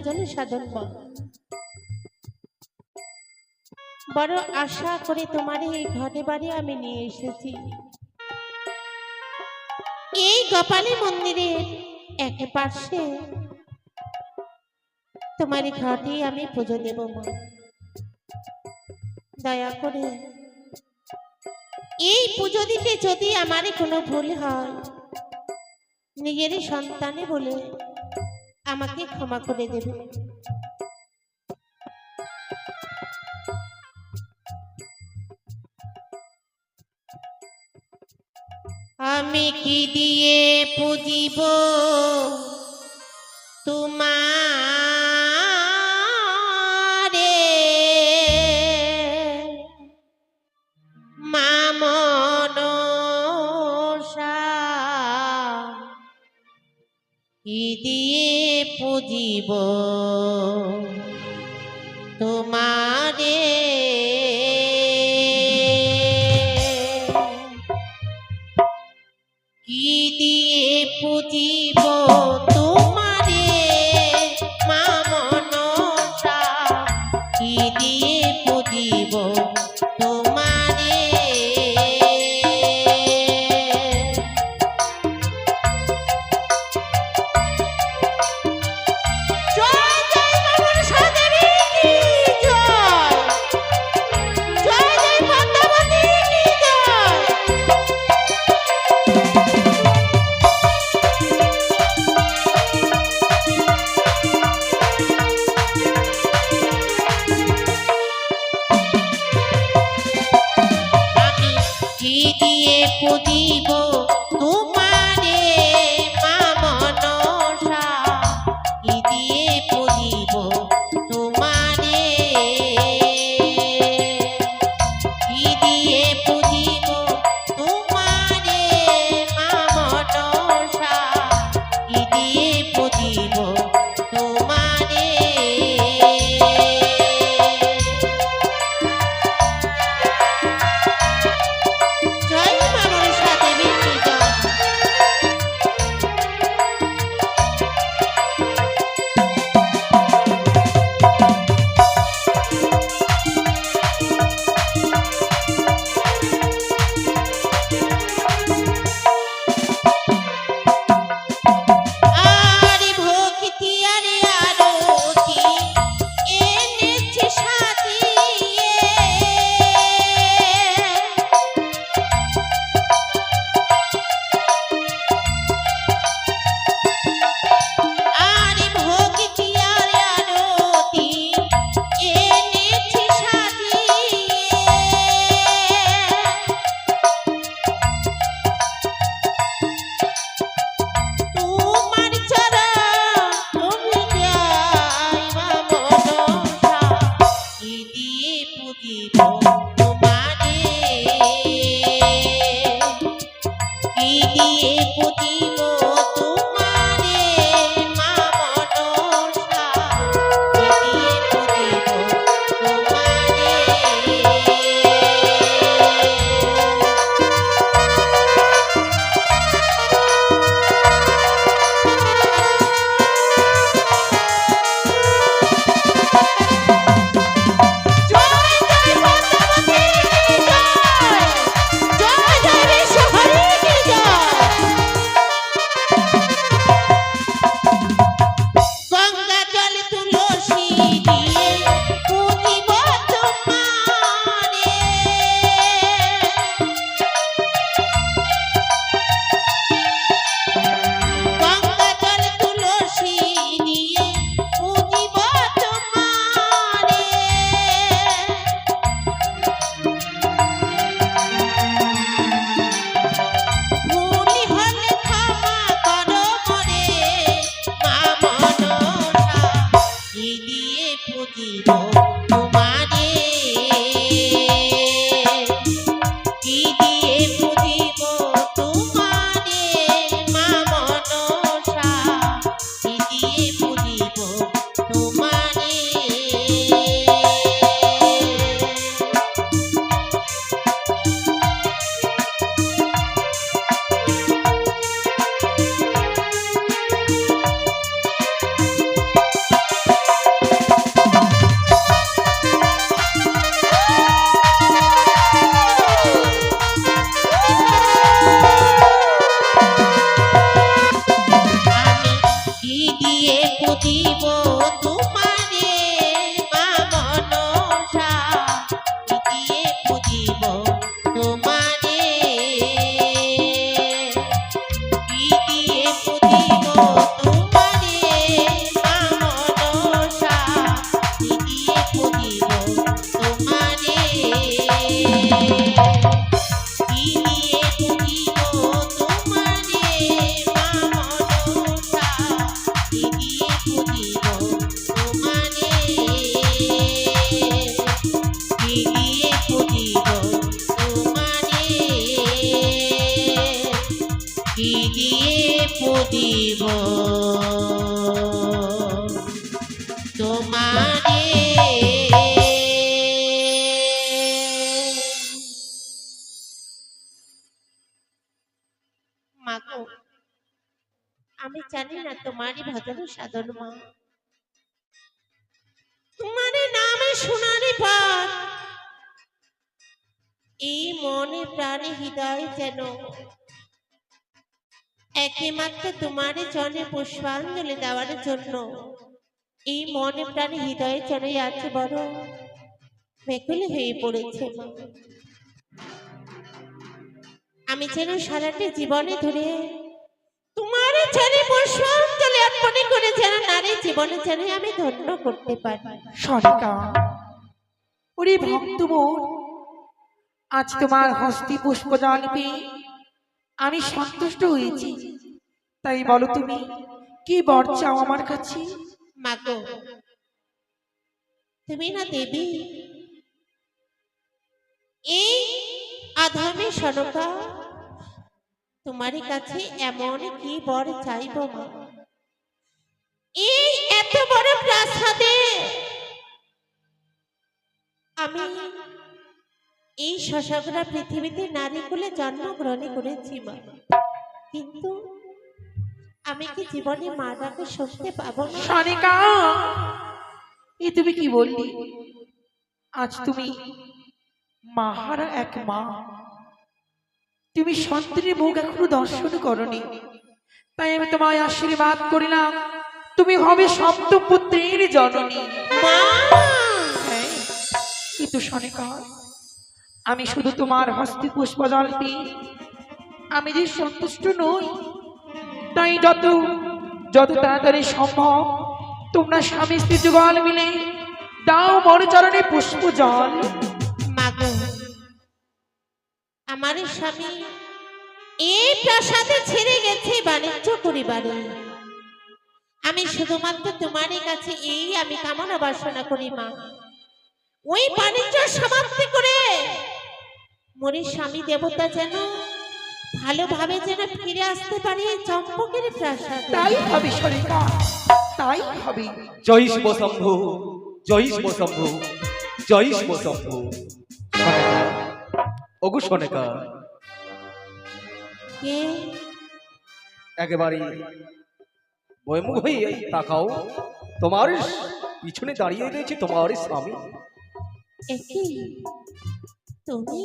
ভজনে সাধন বল বড় আশা করে তোমার এই ঘরে বাড়ি আমি নিয়ে এসেছি। এই গোপালী মন্দিরের এক পাশে তোমার এই আমি পুজো দেব মা। দয়া করে এই পুজো দিতে যদি আমার কোনো ভুল হয়, নিজেরই সন্তানে বলে আমাকে ক্ষমা করে দেবে। আমি কি দিয়ে পুজিব? তোমারে Thank you. দিব তোমারে আমি জানি না তোমারই ভজন সাধন, মা। তোমার নামে সোনারি পাঠ এই মনে প্রাণে হৃদয় যেন একমাত্র তোমার জনে পুষ্পাঞ্জলি দেওয়ার জন্য। এই মনে প্রাণে হৃদয়ে যেন আছে বড় বেকুল হয়ে পড়েছে। আমি যেন সারাটি জীবনে ধরে তোমার চলে পুষ্পাঞ্জলি অর্পণে করে যেন নারী জীবনে যেন আমি ধন্য করতে পারি। সনিকা, ওরে ভক্ত আজ তোমার হস্তি পুষ্প জল পেয়ে আমি সন্তুষ্ট হয়েছি। তাই বলো তুমি কি বর চাও আমার কাছে? মাগো তুমি না দেবী? এই আধামে সনকা তোমার কাছে এমন কি বর চাইব মা? এই এত বড় প্রাসাদে আমি এই শশাগ্রা পৃথিবীতে নারী কুলে জন্মগ্রহণ করেছি মা কিন্তু আমি কি জীবনে মা ডাকে শুনতে পাবো না? সনিকা! এ তুমি কি বললি? আজ তুমি মাহারা এক মা। তুমি সন্তানের মুখ এখনও দর্শন করনি। তাই আমি তোমায় আশীর্বাদ করিলাম। তুমি হবে সপ্তম পুত্রের জননী। মা! হ্যাঁ, কিন্তু সনিকা আমি শুধু তোমার হস্তে পুষ্প জল পেয়ে আমি যে সন্তুষ্ট নই, তাই যত যত তাড়াতাড়ি সম্ভব তোমরা স্বামী স্ত্রী যুগল মিলে দাও মরচরণে পুষ্প জল আমার স্বামী এই প্রাসাদে ছেড়ে গেছে বাণিজ্য করিবারে আমি শুধুমাত্র তোমারই কাছে এই আমি কামনা বাসনা করি, মা। ওই বাণিজ্য সমাপ্তি করে। মরি স্বামী দেবতা যেন ভালোভাবে যেন ফিরে আসতে পারে চম্পকের প্রাসাদ। তাই হবে সরিকা তাই হবে। জয় শিব শম্ভু জয় শিব শম্ভু জয় শিব শম্ভু। ওগু সনেকা কে? একেবারে বয়মুখ হয়ে তাকাও। তোমার পিছনে দাঁড়িয়ে রয়েছে তোমার স্বামী। একি তুমি?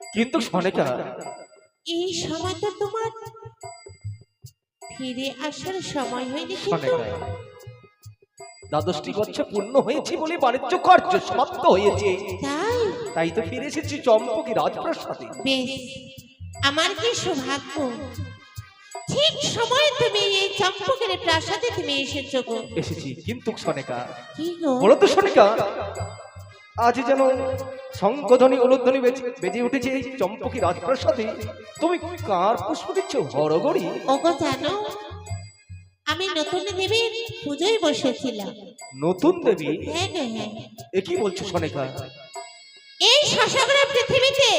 কিন্তু সনেকা এই সময় তো তোমার ফিরে আসার সময় হয়নি কিন্তু। সনেকা দ্বাদশটি বছর পূর্ণ হয়েছে বলে বাণিজ্য কার্য সমাপ্ত হয়েছে। তাই? তাই তো ফিরে এসেছি চম্পকি রাজপ্রাসাদে। বেশ আমার কি সৌভাগ্য? ঠিক সময় তুমি এই চম্পকের প্রাসাদে তুমি এসেছ গো। এসেছি কিন্তু সনেকা। কি গো? বলো তো সনিকা আজ যেন শঙ্কধ্বনি উলুধ্বনি বেজে উঠেছে এই চম্পকি রাজপ্রাসাদে তুমি কার পুষ্প দিচ্ছ হরগড়ি ওগো জানো আমি নতুন দেবীর পুজোয় বসেছিলাম। নতুন দেবী? হ্যাঁ গো হ্যাঁ। এ কি বলছো সনিকা? এই শশাগ্রা পৃথিবীতে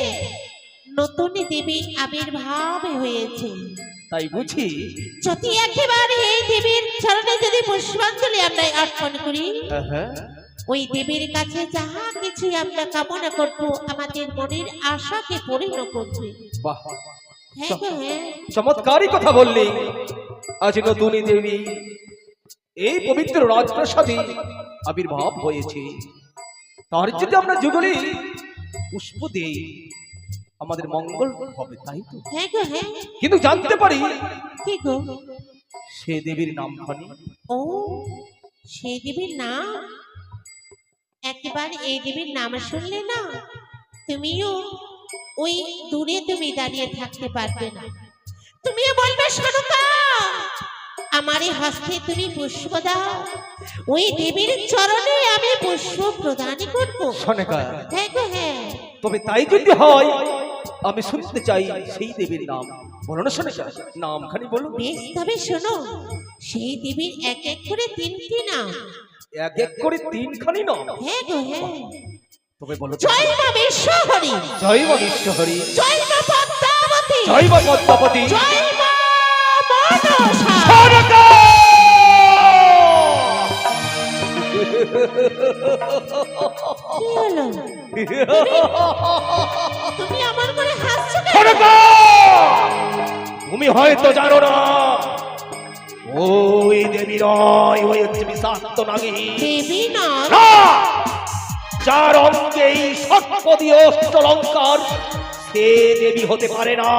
নতুন দেবী আবির্ভাব হয়েছে। তাই বুঝি? যদি একেবারে এই দেবীর চরণে যদি পুষ্পাঞ্জলি আমরা অর্পণ করি ওই দেবীর কাছে যাহা কিছু আমরা কামনা করব আমাদের মনের আশাকে পূর্ণ করবে বাহ। হ্যাঁ হ্যাঁ। চমৎকারই কথা বললি। আজ নতুন দেবী এই পবিত্র রাজপ্রাসাদে আবির্ভাব হয়েছে। তার যদি আমরা যুগলে পুষ্প দেই আমাদের মঙ্গল হবে তাই তো? হ্যাঁ হ্যাঁ। কিন্তু জানতে পারি। কি গো? সে দেবীর নাম খানি ও সেই দেবীর নাম? একবার এই দেবীর নাম শুনলে না তুমিও ওই দূরে তুমি দাঁড়িয়ে থাকতে পারবে না। তুমিও বলবে সরকা আমার হস্তে তুমি পুষ্প দাও। ওই দেবীর চরণে আমি পুষ্প প্রদান করব। হ্যাঁ হ্যাঁ। তবে তাই যদি হয় আমি শুনতে চাই সেই দেবীর নাম। বলো না সনেকা নাম খানি বলো বেশ তবে শোনো সেই দেবীর এক এক করে তিনটি নাম। এক এক করে তিনখানি নাম? হ্যাঁ গো হ্যাঁ। তবে বলো জয় মা বিশ্বহরি। জয় মা বিশ্বহরি। জয় মা পদ্মাবতী। জয় মা পদ্মাবতী। জয় মা মনসা। কি হলো? তুমি আমার করে হাসছো কেন? তুমি হয়তো জানো না ওই দেবী নয় ওই হচ্ছে বিষাক্ত নাগী দেবী না! যার অঙ্গে এই সৎপদী অষ্টলঙ্কার সে দেবী হতে পারে না।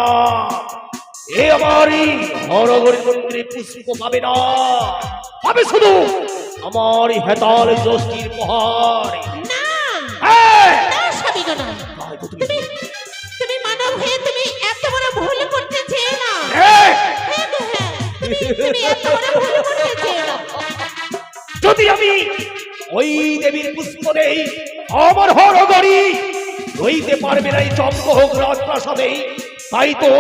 এ আমারই হরগরি মন্দিরে পুষ্প পাবে না। পাবে শুধু আমার হেতাল জ্যোষ্ঠীর পাহাড় না হ্যাঁ! তুমি তুমি- তুমি এত বড় ভুল করতে যদি আমি ওই দেবীর পুষ্প দেই আমার হরগরি রইতে পারবে না এই চম্প হোক রাজপ্রাসাদে তাই তো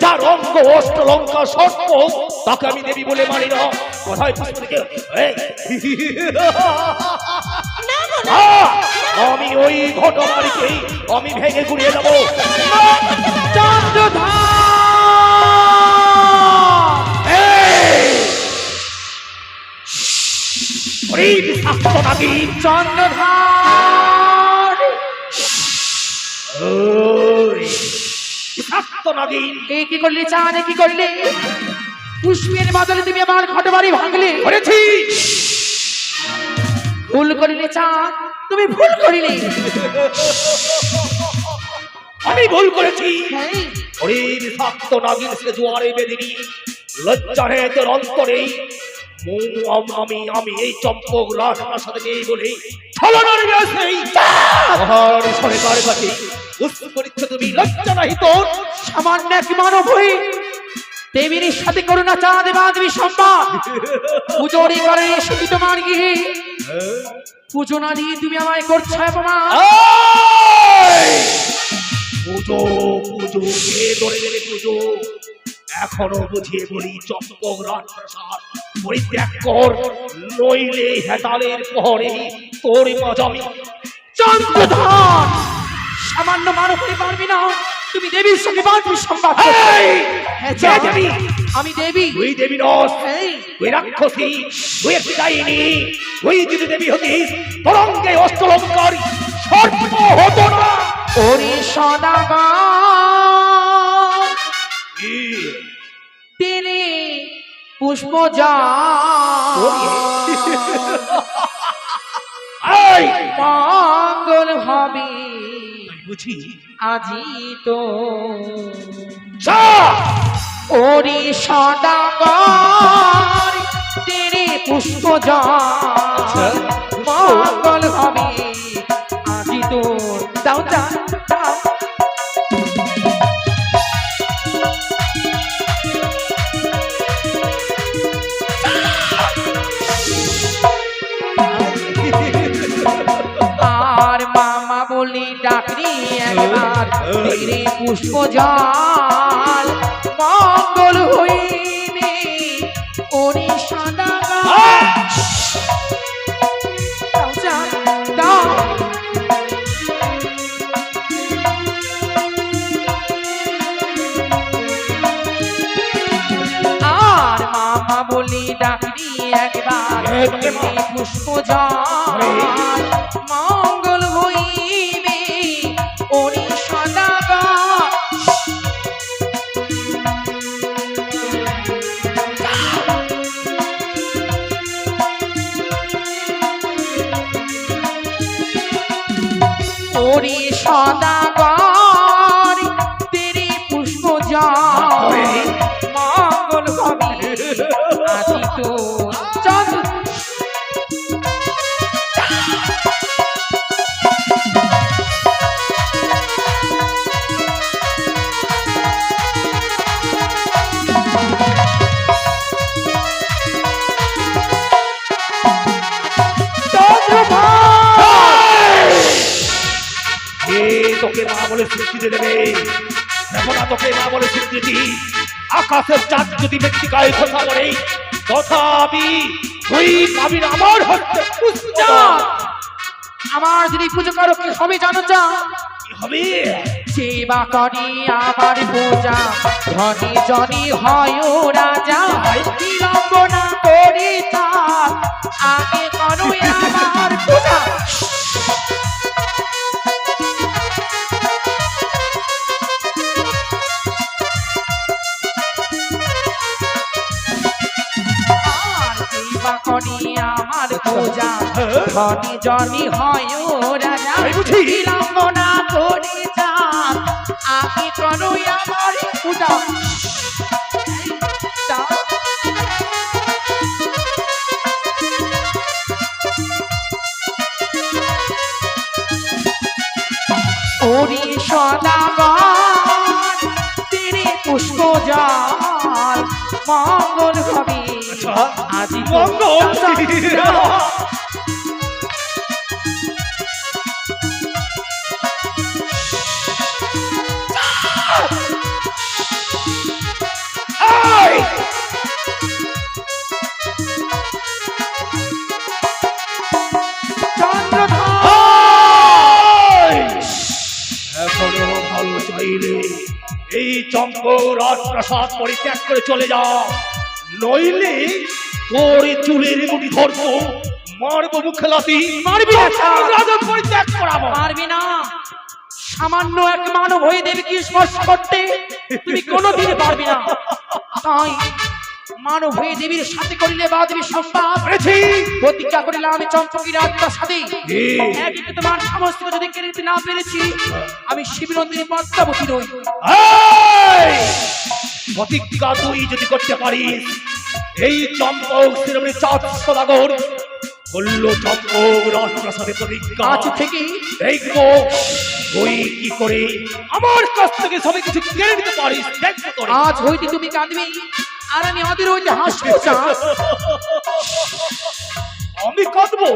যার অঙ্গ অষ্টলঙ্কা সর্প তাকে আমি দেবী বলে মানি না কোথায় পুষ্প থেকে এই! না গো, না। আহ! আমি ওই ঘটনারিকেই আমি ভেঙে ঘুরিয়ে যাব এই! বিষাক্ত নাগিন চন্দ্রধার। নাগিন এই কি করলি এ কি করলি? পুষ্পের বদলে তুমি আমার ঘটবাড়ি ভাঙলে। করেছি। ভুল করিলে চাঁদ তুমি ভুল করিলে। আমি ভুল করেছি। ওরে বিষাক্ত নাগিন সে জোয়ারে বেদিনী লজ্জা নেই তোর অন্তরে মু- আম- আমি আমি এই চম্পক রাজনার সাথে নেই বলে ছলনার বেসেই মহান সরকার কাছে উৎস করিচ্ছ তুমি লজ্জা নাহি তোর সামান্য এক মানব হয়ে দেবীর সাথে করুণা চাঁদ বা দেবী সম্পাদ। পুজোরি করে শুধু তোমার গৃহে? পুজো না দিয়ে তুমি আমায় করছ অপমান। পুজো পুজো কে ধরে গেলে পুজো? এখনও বুঝিয়ে বলি চম্পক রাজপ্রাসাদ পরিত্যাগ কর। নইলে হেতালের পরে তোর মজামি চন্দ্রধর। সামান্য মানব হয়ে পারবি না। তুমি দেবীর সঙ্গে বাঁধবি সম্পাদ হ্যাঁ, দেবী? আমি দেবী। তুই দেবী নস। এই, তুই রাক্ষসী। তুই একটি ডাইনি তুই যদি দেবী হতিস তরঙ্গে অষ্টলঙ্কার সর্প হতো না। ওরে? তেরে পুষ্প যা। মঙ্গল হবে বুঝি। আজি তো যা! ওরে সদাগর তেরে পুষ্প যা। মঙ্গল হবে একবার তেরে পুষ্প জল মঙ্গল হইবে ওরে সাদা আর মামা বলি ডাকরি একবার পুষ্প জল মঙ্গল বলে স্বীকৃতি দেবে। দেখো না তোকে মা বলে স্বীকৃতি আকাশের চাঁদ যদি ব্যক্তিকায় কথা বলে তথাপি তুই পাবি না আমার হচ্ছে। আমার যদি পুজো করো কি হবে জানো কি হবে? সেবা করি আমার পূজা। ধনী জনি হয় রাজা বিলম্ব না করি তার। আগে করো আমার পূজা। পূজা ধনী জনি হয় রাজা করি যান আগে করো আমার পূজা ওরে সদাগর তেরে পুষ্প জাল মঙ্গল হবে আচ্ছা? এই! এই! এখনও ভালো চাইলে এই চম্প রাজপ্রাসাদ পরিত্যাগ করে চলে যা নইলে তোর এই চুলের মুঠি ধরবো মারবো মুখে লাতি মারবি না, পরিত্যাগ করাবো। পারবি না। সামান্য এক মানব হয়ে দেবীকে স্পর্শ করতে? তুমি কোনোদিন পারবি না। তাই মানব হয়ে দেবীর সাথে করিলে বা সংবাদ। পেরেছি প্রতিজ্ঞা করিলে আমি চম্পকী রাজটার সাথে। একই তোমার সমস্ত যদি কেড়ে না পেরেছি আমি শিবনন্দিনী পদ্মাবতী এই! প্রতিজ্ঞা তুই যদি করতে পারিস এই চম্পক শিরোমণি চাঁদ সদাগর বলল চম্পক রাজপ্রাসাদে প্রতিজ্ঞা আজ থেকে দেখব তুই কি করে আমার কাছ থেকে সবাই কিছু কেড়ে নিতে পারিস দেখব তোরে। আজ হইতে তুমি কাঁদবে আর আমি অধীর হইতে হাসবো। আমি কাঁদবো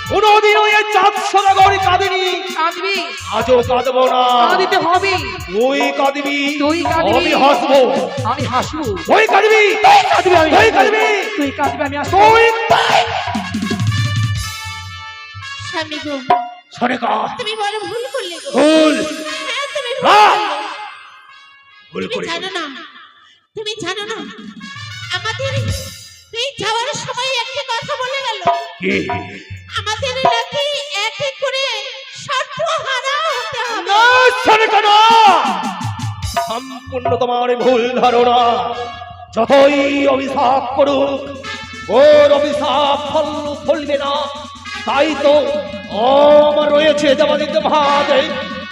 এই, কোনদিন ওই চাঁদ সদাগর কাঁদিনি। কাঁদবি। আজও কাঁদবো না। কাঁদিতে হবে। তুই কাঁদবি। তুই কাঁদবি। আমি হাসবো। আমি হাসবো। তুই কাঁদবি। কাঁদবি আমি তুই কাঁদবি। তুই কাঁদবি আমি হাসবো। তুই স্বামী গো শোনে কা তুমি বড় ভুল করলে গো। ভুল। হ্যাঁ তুমি ভুল ভুল জানো না তুমি জানো না আমাদের তুই যাওয়ার সময় একটা কথা বলে গেল। কি? আমাদের নাকি এক এক করে সর্বহারা হতে হবে। না শোনে সম্পূর্ণ তোমার ভুল ধারণা। যতই অভিশাপ করুক ওর অভিশাপ ফল ফলবে না। তাই তো আমার রয়েছে দেবাদিত্য মহাদেব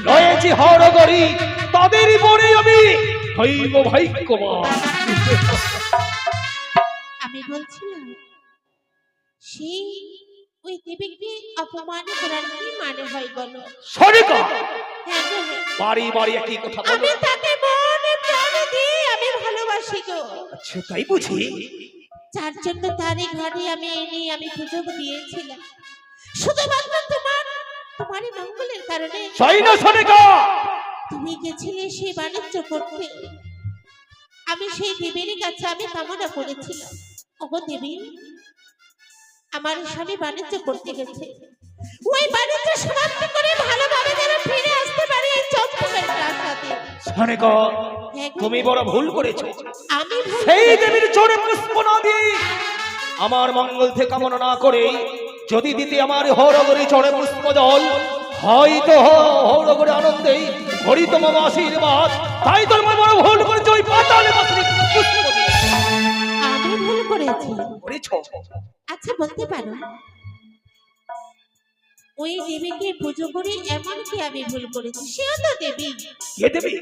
রয়েছে হরগরি তাদের পরে আমি হইব ভাগ্যবান। আমি বলছিলাম সেই ওই দেবীকে অপমান করার কি মানে হয় বলো? সরিকা হ্যাঁ গো, হ্যাঁ। বাড়ি বাড়ি একই কথা বলো। আমি মনে প্রাণে দিয়ে আমি ভালোবাসি গো। আচ্ছা তাই বুঝি? যার জন্য তারই ঘরে আমি এনে আমি পুজো দিয়েছিলাম। শুধুমাত্র তোমার তোমারই মঙ্গলের কারণে। না সরিকা তুমি গেছিলে সেই বাণিজ্য করতে। আমি সেই দেবীর কাছে আমি কামনা করেছিলাম। ওগো দেবী আমার স্বামী বাণিজ্য করতে গেছে। ওই বাণিজ্য সমাপ্ত করে ভালোভাবে যেন ফিরে আসতে পারে এই চম্পকের প্রাসাদে। সরিকা হ্যাঁ তুমি বড় ভুল করেছ। আমি সেই দেবীর চোরে পুষ্প না দিয়ে আমার মঙ্গল থেকে কামনা না করে যদি দিতে আমার হরগরি চড়ে পুষ্প জল হয়তো হরগরি আনন্দে হরিত মম আশীর্বাদ। তাই তোর বড় ভুল করেছে ওই পাতালে বসরি পুষ্প আমি ভুল করেছি। করেছ? আচ্ছা বলতে পারো। ওই দেবীকে পুজো করে এমন কি আমি ভুল করেছি? সেও তো দেবী। কে দেবী?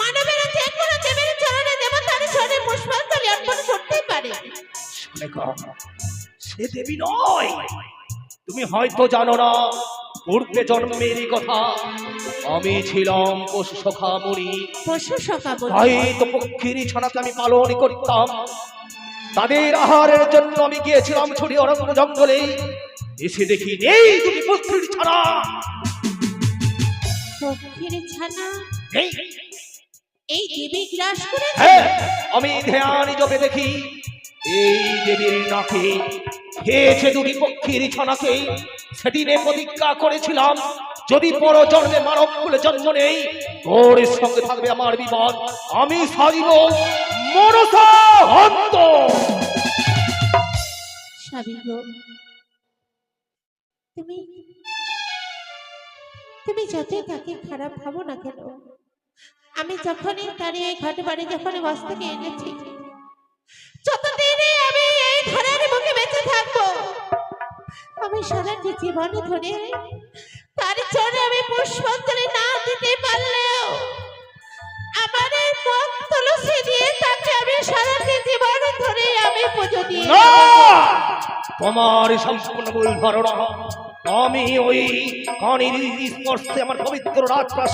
মানবের যে কোনো দেবীর চরণে দেবতার চরণে পুষ্পাঞ্জলি অর্পণ করতেই পারে। লেখা, সে দেবী নয়। তুমি হয়তো জানো না পূর্বে জন্মের কথা। আমি ছিলাম পশু সখা মুনি পশু সখা বলে তাই তো পক্ষীর ছানাকে আমি পালন করতাম। তাদের আহারের জন্য আমি গিয়েছিলাম ছড়ি অরণ্য জঙ্গলে। এসে দেখি নেই দুটি পক্ষীর ছানা। পক্ষীর ছানা? এই দেবী গ্রাস করেছে হ্যাঁ আমি ধ্যান জপে দেখি। এই দেবীর নাকে খেয়েছে দুটি পক্ষীর ছনাকে। সেদিনে প্রতিজ্ঞা করেছিলাম যদি পর জন্মে মানব কুলে জন্ম নেই তোর সঙ্গে থাকবে আমার বিবাদ। আমি সাজিব গো, তুমি তুমি যতই তাকে খারাপ ভাবো না কেন, আমি যখনই তার এই ঘাট বাড়ি যখন বাস থেকে এনেছি যতদিনে আমি এই ধারার বুকে বেঁচে থাকব, আমি সারাটি জীবন ধরে তার চরে আমি পুষ্পাঞ্জলি না দিতে পারলেও আমার এই মুখ তুলসী দিয়ে তাকে আমি সারাটি জীবন ধরে আমি পুজো দিয়ে না! তোমার সম্পূর্ণ ভুল ধারণা। আমি ওই কানির স্পর্শে আমার পবিত্র রাজপ্রাস